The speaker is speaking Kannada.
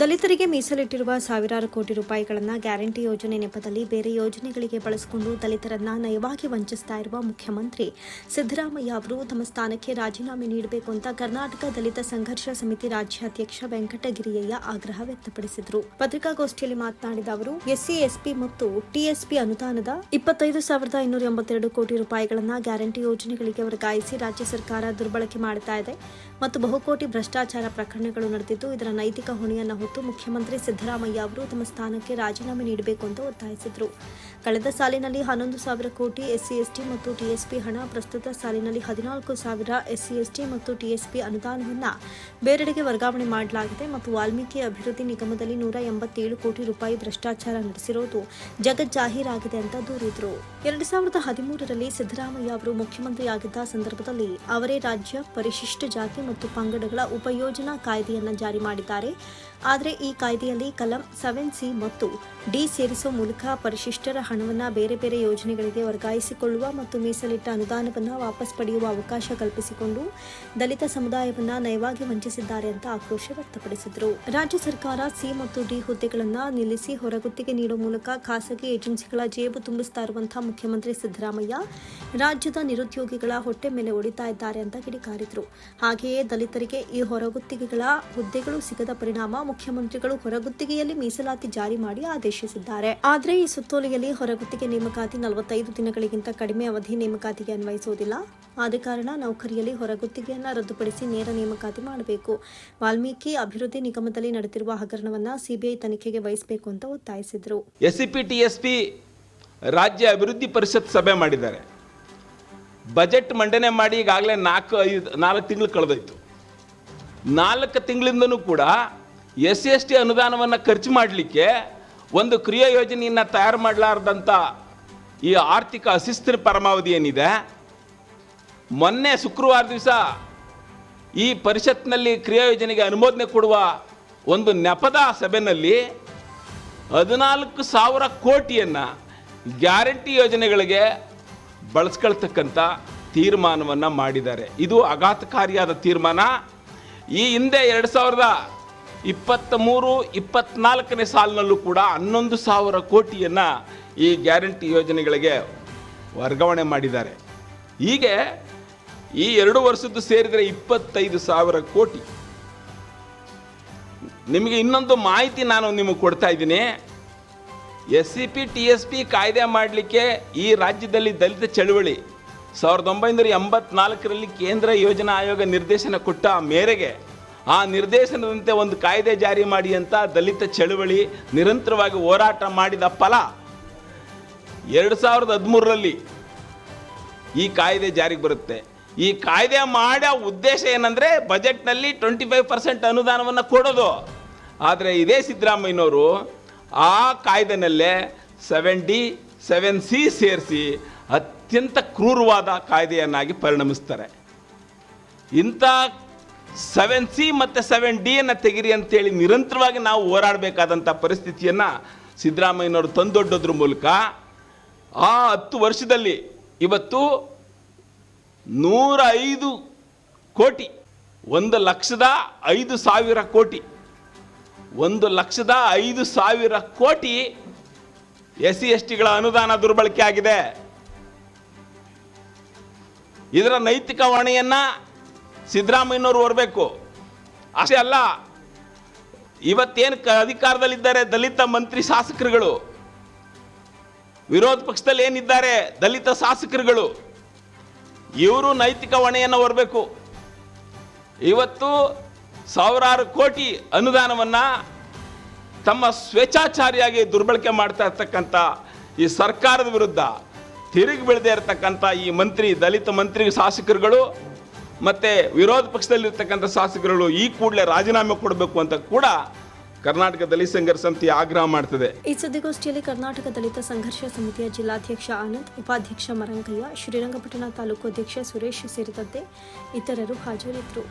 ದಲಿತರಿಗೆ ಮೀಸಲಿಟ್ಟಿರುವ ಸಾವಿರಾರು ಕೋಟಿ ರೂಪಾಯಿಗಳನ್ನು ಗ್ಯಾರಂಟಿ ಯೋಜನೆ ನೆಪದಲ್ಲಿ ಬೇರೆ ಯೋಜನೆಗಳಿಗೆ ಬಳಸಿಕೊಂಡು ದಲಿತರನ್ನ ನಯವಾಗಿ ವಂಚಿಸ್ತಾ ಇರುವ ಮುಖ್ಯಮಂತ್ರಿ ಸಿದ್ದರಾಮಯ್ಯ ಅವರು ತಮ್ಮ ಸ್ಥಾನಕ್ಕೆ ರಾಜೀನಾಮೆ ನೀಡಬೇಕು ಅಂತ ಕರ್ನಾಟಕ ದಲಿತ ಸಂಘರ್ಷ ಸಮಿತಿ ರಾಜ್ಯಾಧ್ಯಕ್ಷ ವೆಂಕಟಗಿರಿಯಯ್ಯ ಆಗ್ರಹ ವ್ಯಕ್ತಪಡಿಸಿದರು. ಪತ್ರಿಕಾಗೋಷ್ಠಿಯಲ್ಲಿ ಮಾತನಾಡಿದ ಅವರು, ಎಸ್ಸಿ ಎಸ್ಪಿ ಮತ್ತು ಟಿಎಸ್ಪಿ ಅನುದಾನದ ಇಪ್ಪತ್ತೈದು ಸಾವಿರದ ಇನ್ನೂರ ಎಂಬತ್ತೆರಡು ಕೋಟಿ ರೂಪಾಯಿಗಳನ್ನು ಗ್ಯಾರಂಟಿ ಯೋಜನೆಗಳಿಗೆ ವರ್ಗಾಯಿಸಿ ರಾಜ್ಯ ಸರ್ಕಾರ ದುರ್ಬಳಕೆ ಮಾಡ್ತಾ ಇದೆ ಮತ್ತು ಬಹುಕೋಟಿ ಭ್ರಷ್ಟಾಚಾರ ಪ್ರಕರಣಗಳು ನಡೆದಿದ್ದು, ಇದರ ನೈತಿಕ ಹೊಣೆಯನ್ನು ಹೊತ್ತು ಮುಖ್ಯಮಂತ್ರಿ ಸಿದ್ದರಾಮಯ್ಯ ಅವರು ತಮ್ಮ ಸ್ಥಾನಕ್ಕೆ ರಾಜೀನಾಮೆ ನೀಡಬೇಕು ಅಂತ ಒತ್ತಾಯಿಸಿದರು. ಕಳೆದ ಸಾಲಿನಲ್ಲಿ ಹನ್ನೊಂದು ಸಾವಿರ ಕೋಟಿ ಎಸ್ಸಿ ಎಸ್ಟಿ ಮತ್ತು ಟಿಎಸ್ಪಿ ಹಣ, ಪ್ರಸ್ತುತ ಸಾಲಿನಲ್ಲಿ ಹದಿನಾಲ್ಕು ಸಾವಿರ ಎಸ್ಸಿ ಎಸ್ಟಿ ಮತ್ತು ಟಿಎಸ್ಪಿ ಅನುದಾನವನ್ನು ಬೇರೆಡೆಗೆ ವರ್ಗಾವಣೆ ಮಾಡಲಾಗಿದೆ ಮತ್ತು ವಾಲ್ಮೀಕಿ ಅಭಿವೃದ್ಧಿ ನಿಗಮದಲ್ಲಿ ನೂರ ಎಂಬತ್ತೇಳು ಕೋಟಿ ರೂಪಾಯಿ ಭ್ರಷ್ಟಾಚಾರ ನಡೆಸಿರೋದು ಜಗಜ್ಜಾಹೀರಾಗಿದೆ ಅಂತ ದೂರಿದರು. ಎರಡು ಸಾವಿರದ ಹದಿಮೂರರಲ್ಲಿ ಸಿದ್ದರಾಮಯ್ಯ ಅವರು ಮುಖ್ಯಮಂತ್ರಿಯಾಗಿದ್ದ ಸಂದರ್ಭದಲ್ಲಿ ಅವರೇ ರಾಜ್ಯ, ಪರಿಶಿಷ್ಟ ಜಾತಿ ಮತ್ತು ಪಂಗಡಗಳ ಉಪಯೋಜನಾ ಕಾಯ್ದೆಯನ್ನು ಜಾರಿ ಮಾಡಿದ್ದಾರೆ. ಆದರೆ ಈ ಕಾಯ್ದೆಯಲ್ಲಿ ಕಲಂ ಸೆವೆನ್ ಸಿ ಮತ್ತು ಡಿ ಸೇರಿಸುವ ಮೂಲಕ ಪರಿಶಿಷ್ಟರ ಹಣವನ್ನು ಬೇರೆ ಬೇರೆ ಯೋಜನೆಗಳಿಗೆ ವರ್ಗಾಯಿಸಿಕೊಳ್ಳುವ ಮತ್ತು ಮೀಸಲಿಟ್ಟ ಅನುದಾನವನ್ನು ವಾಪಸ್ ಪಡೆಯುವ ಅವಕಾಶ ಕಲ್ಪಿಸಿಕೊಂಡು ದಲಿತ ಸಮುದಾಯವನ್ನು ನಯವಾಗಿ ವಂಚಿಸಿದ್ದಾರೆ ಅಂತ ಆಕ್ರೋಶ ವ್ಯಕ್ತಪಡಿಸಿದರು. ರಾಜ್ಯ ಸರ್ಕಾರ ಸಿ ಮತ್ತು ಡಿ ಹುದ್ದೆಗಳನ್ನು ನಿಲ್ಲಿಸಿ ಹೊರಗುತ್ತಿಗೆ ನೀಡುವ ಮೂಲಕ ಖಾಸಗಿ ಏಜೆನ್ಸಿಗಳ ಜೇಬು ತುಂಬಿಸ್ತಾ ಇರುವಂತಹ ಮುಖ್ಯಮಂತ್ರಿ ಸಿದ್ದರಾಮಯ್ಯ ರಾಜ್ಯದ ನಿರುದ್ಯೋಗಿಗಳ ಹೊಟ್ಟೆ ಮೇಲೆ ಒಡಿತಾ ಇದ್ದಾರೆ ಅಂತ ಕಿಡಿಕಾರಿದ್ರು. ಹಾಗೆಯೇ ದಲಿತರಿಗೆ ಈ ಹೊರಗುತ್ತಿಗೆಗಳ ಹುದ್ದೆಗಳು ಸಿಗದ ಪರಿಣಾಮ ಮುಖ್ಯಮಂತ್ರಿಗಳು ಹೊರಗುತ್ತಿಗೆಯಲ್ಲಿ ಮೀಸಲಾತಿ ಜಾರಿ ಮಾಡಿ ಆದೇಶಿಸಿದ್ದಾರೆ. ಆದರೆ ಈ ಸುತ್ತೋಲೆಯಲ್ಲಿ ಹೊರಗುತ್ತಿಗೆ ನೇಮಕಾತಿ ನಲವತ್ತೈದು ದಿನಗಳಿಗಿಂತ ಕಡಿಮೆ ಅವಧಿ ನೇಮಕಾತಿಗೆ ಅನ್ವಯಿಸುವುದಿಲ್ಲ. ಆದ ಕಾರಣ ನೌಕರಿಯಲ್ಲಿ ಹೊರಗುತ್ತಿಗೆಯನ್ನು ರದ್ದುಪಡಿಸಿ ನೇರ ನೇಮಕಾತಿ ಮಾಡಬೇಕು. ವಾಲ್ಮೀಕಿ ಅಭಿವೃದ್ಧಿ ನಿಗಮದಲ್ಲಿ ನಡೆದಿರುವ ಹಗರಣವನ್ನು ಸಿಬಿಐ ತನಿಖೆಗೆ ವಹಿಸಬೇಕು ಅಂತ ಒತ್ತಾಯಿಸಿದರು. S C P T S P ರಾಜ್ಯ ಅಭಿವೃದ್ಧಿ ಪರಿಷತ್ ಸಭೆ ಮಾಡಿದ್ದಾರೆ. ಬಜೆಟ್ ಮಂಡನೆ ಮಾಡಿ ಈಗಾಗಲೇ ನಾಲ್ಕು, ಐದು, ನಾಲ್ಕು ತಿಂಗಳು ಕಳೆದೋಯ್ತು. ನಾಲ್ಕು ತಿಂಗಳಿಂದನೂ ಕೂಡ ಎಸ್ ಎಸ್ ಟಿ ಅನುದಾನವನ್ನು ಖರ್ಚು ಮಾಡಲಿಕ್ಕೆ ಒಂದು ಕ್ರಿಯಾ ಯೋಜನೆಯನ್ನು ತಯಾರು ಮಾಡಲಾರ್ದಂಥ ಈ ಆರ್ಥಿಕ ಅಶಿಸ್ತಿರ ಪರಮಾವಧಿ ಏನಿದೆ, ಮೊನ್ನೆ ಶುಕ್ರವಾರ ದಿವಸ ಈ ಪರಿಷತ್ನಲ್ಲಿ ಕ್ರಿಯಾ ಯೋಜನೆಗೆ ಅನುಮೋದನೆ ಕೊಡುವ ಒಂದು ನೆಪದ ಸಭೆಯಲ್ಲಿ ಹದಿನಾಲ್ಕು ಸಾವಿರ ಕೋಟಿಯನ್ನು ಗ್ಯಾರಂಟಿ ಯೋಜನೆಗಳಿಗೆ ಬಳಸ್ಕೊಳ್ತಕ್ಕಂಥ ತೀರ್ಮಾನವನ್ನು ಮಾಡಿದ್ದಾರೆ. ಇದು ಆಘಾತಕಾರಿಯಾದ ತೀರ್ಮಾನ. ಈ ಹಿಂದೆ ಎರಡು ಸಾವಿರದ ಇಪ್ಪತ್ತ ಮೂರು ಇಪ್ಪತ್ನಾಲ್ಕನೇ ಸಾಲಿನಲ್ಲೂ ಕೂಡ ಹನ್ನೊಂದು ಸಾವಿರ ಕೋಟಿಯನ್ನು ಈ ಗ್ಯಾರಂಟಿ ಯೋಜನೆಗಳಿಗೆ ವರ್ಗಾವಣೆ ಮಾಡಿದ್ದಾರೆ. ಹೀಗೆ ಈ ಎರಡು ವರ್ಷದ್ದು ಸೇರಿದರೆ ಇಪ್ಪತ್ತೈದು ಸಾವಿರ ಕೋಟಿ. ನಿಮಗೆ ಇನ್ನೊಂದು ಮಾಹಿತಿ ನಾನು ನಿಮಗೆ ಕೊಡ್ತಾ ಇದ್ದೀನಿ. S C P T S P ಕಾಯ್ದೆ ಮಾಡಲಿಕ್ಕೆ ಈ ರಾಜ್ಯದಲ್ಲಿ ದಲಿತ ಚಳುವಳಿ. ಸಾವಿರದ ಒಂಬೈನೂರ ಎಂಬತ್ನಾಲ್ಕರಲ್ಲಿ ಕೇಂದ್ರ ಯೋಜನಾ ಆಯೋಗ ನಿರ್ದೇಶನ ಕೊಟ್ಟ ಮೇರೆಗೆ ಆ ನಿರ್ದೇಶನದಂತೆ ಒಂದು ಕಾಯ್ದೆ ಜಾರಿ ಮಾಡಿ ಅಂತ ದಲಿತ ಚಳುವಳಿ ನಿರಂತರವಾಗಿ ಹೋರಾಟ ಮಾಡಿದ ಫಲ ಎರಡು ಸಾವಿರದ ಹದಿಮೂರರಲ್ಲಿ ಈ ಕಾಯ್ದೆ ಜಾರಿಗೆ ಬರುತ್ತೆ. ಈ ಕಾಯ್ದೆ ಮಾಡೋ ಉದ್ದೇಶ ಏನಂದರೆ ಬಜೆಟ್ನಲ್ಲಿ ಟ್ವೆಂಟಿ ಫೈವ್ ಪರ್ಸೆಂಟ್ ಅನುದಾನವನ್ನು ಕೊಡೋದು. ಆದರೆ ಇದೇ ಸಿದ್ದರಾಮಯ್ಯನವರು ಆ ಕಾಯ್ದೆನಲ್ಲೇ ಸೆವೆನ್ ಡಿ ಸೆವೆನ್ ಸಿ ಸೇರಿಸಿ ಅತ್ಯಂತ ಕ್ರೂರವಾದ ಕಾಯ್ದೆಯನ್ನಾಗಿ ಪರಿಣಮಿಸ್ತಾರೆ. ಇಂಥ ಸೆವೆನ್ ಸಿ ಮತ್ತು ಸೆವೆನ್ ಡಿಯನ್ನು ತೆಗಿರಿ ಅಂತೇಳಿ ನಿರಂತರವಾಗಿ ನಾವು ಹೋರಾಡಬೇಕಾದಂಥ ಪರಿಸ್ಥಿತಿಯನ್ನು ಸಿದ್ದರಾಮಯ್ಯನವರು ತಂದೊಡ್ಡೋದ್ರ ಮೂಲಕ ಆ ಹತ್ತು ವರ್ಷದಲ್ಲಿ ಇವತ್ತು ನೂರ ಐದು ಕೋಟಿ, ಒಂದು ಲಕ್ಷದ ಐದು ಸಾವಿರ ಕೋಟಿ, ಒಂದು ಲಕ್ಷದ ಐದು ಸಾವಿರ ಕೋಟಿ ಎಸ್ ಸಿ ಎಸ್ ಟಿಗಳ ಅನುದಾನ ದುರ್ಬಳಕೆ ಆಗಿದೆ. ಇದರ ನೈತಿಕ ಹೊಣೆಯನ್ನ ಸಿದ್ದರಾಮಯ್ಯನವರು ಹೊರಬೇಕು ಅಷ್ಟೇ ಅಲ್ಲ, ಇವತ್ತೇನು ಕ ಅಧಿಕಾರದಲ್ಲಿದ್ದಾರೆ ದಲಿತ ಮಂತ್ರಿ ಶಾಸಕರುಗಳು? ವಿರೋಧ ಪಕ್ಷದಲ್ಲಿ ಏನಿದ್ದಾರೆ ದಲಿತ ಶಾಸಕರುಗಳು? ಇವರು ನೈತಿಕ ಹೊಣೆಯನ್ನು ಹೊರಬೇಕು ಇವತ್ತು ಸಾವಿರಾರು ಕೋಟಿ ಅನುದಾನವನ್ನು ತಮ್ಮ ಸ್ವೇಚ್ಛಾಚಾರಿಯಾಗಿ ದುರ್ಬಳಕೆ ಮಾಡ್ತಾ ಇರ್ತಕ್ಕಂಥ ಈ ಸರ್ಕಾರದ ವಿರುದ್ಧ ತಿರುಗಿ ಬೀಳದೇ ಇರತಕ್ಕಂಥ ಈ ಮಂತ್ರಿ, ದಲಿತ ಮಂತ್ರಿ ಶಾಸಕರುಗಳು ಮತ್ತು ವಿರೋಧ ಪಕ್ಷದಲ್ಲಿರ್ತಕ್ಕಂಥ ಶಾಸಕರುಗಳು ಈ ಕೂಡಲೇ ರಾಜೀನಾಮೆ ಕೊಡಬೇಕು ಅಂತ ಕೂಡ ಕರ್ನಾಟಕ ದಲಿತ ಸಂಘರ್ಷ ಸಮಿತಿ ಆಗ್ರಹ ಮಾಡ್ತದೆ. ಈ ಸುದ್ದಿಗೋಷ್ಠಿಯಲ್ಲಿ ಕರ್ನಾಟಕ ದಲಿತ ಸಂಘರ್ಷ ಸಮಿತಿಯ ಜಿಲ್ಲಾಧ್ಯಕ್ಷ ಆನಂದ್, ಉಪಾಧ್ಯಕ್ಷ ಮರಂಗಯ್ಯ ಶ್ರೀರಂಗಪಟ್ಟಣ ತಾಲೂಕು ಅಧ್ಯಕ್ಷ ಸುರೇಶ್ ಸೇರಿದಂತೆ ಇತರರು ಹಾಜರಿದ್ದರು.